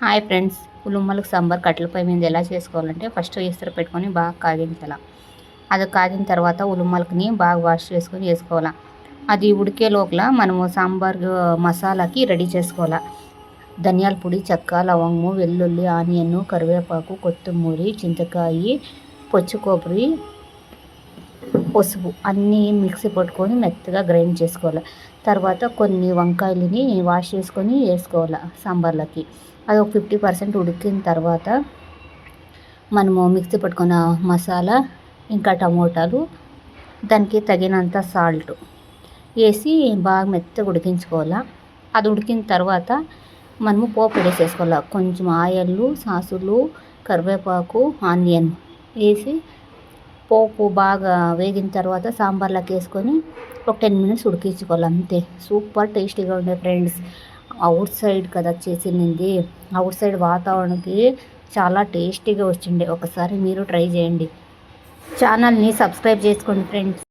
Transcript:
Hi friends. ఉలుమ్మలకు sambar కట్టెలపై మీద ఎలా చేసుకోవాలంటే ఫస్ట్ ఇస్తర పెట్టుకొని బాగా కాగించాల. అది కాగిన తర్వాత ఉలుమ్మలకుని బాగా వాష్ చేసుకొని వేసుకోవాలా. అది ఉడికే లోపల మనము సాంబార్ మసాలాకి రెడీ చేసుకోవాలి. ధనియాల పొడి చెక్క లవంగము వెల్లుల్లి ఆనియన్ కరివేపాకు కొత్తిమూరి చింతకాయ పచ్చి కొబ్బరి పసుపు అన్నీ మిక్సీ పట్టుకొని మెత్తగా గ్రైండ్ చేసుకోవాలి. తర్వాత కొన్ని వంకాయలని వాష్ చేసుకొని వేసుకోవాలి సాంబార్లోకి. అది ఒక ఫిఫ్టీ పర్సెంట్ ఉడికిన తర్వాత మనము మిక్సీ పట్టుకున్న మసాలా ఇంకా టమోటాలు దానికి తగినంత సాల్ట్ వేసి బాగా మెత్తగా ఉడికించుకోవాలి. అది ఉడికిన తర్వాత మనము పోపు వేసేసుకోవాలి. కొంచెం ఆయిల్ సాసులు కరివేపాకు ఆనియన్ వేసి పోపు బాగా వేగిన తర్వాత సాంబార్లోకి వేసుకొని ఒక టెన్ మినిట్స్ ఉడికించుకోవాలి అంతే. సూపర్ టేస్టీగా ఉండే ఫ్రెండ్స్. అవుట్ సైడ్ కదా చేసింది అవుట్ సైడ్ వాతావరణానికి చాలా టేస్టీగా వచ్చిండే. ఒకసారి మీరు ట్రై చేయండి. ఛానల్ని సబ్స్క్రైబ్ చేసుకోండి ఫ్రెండ్స్.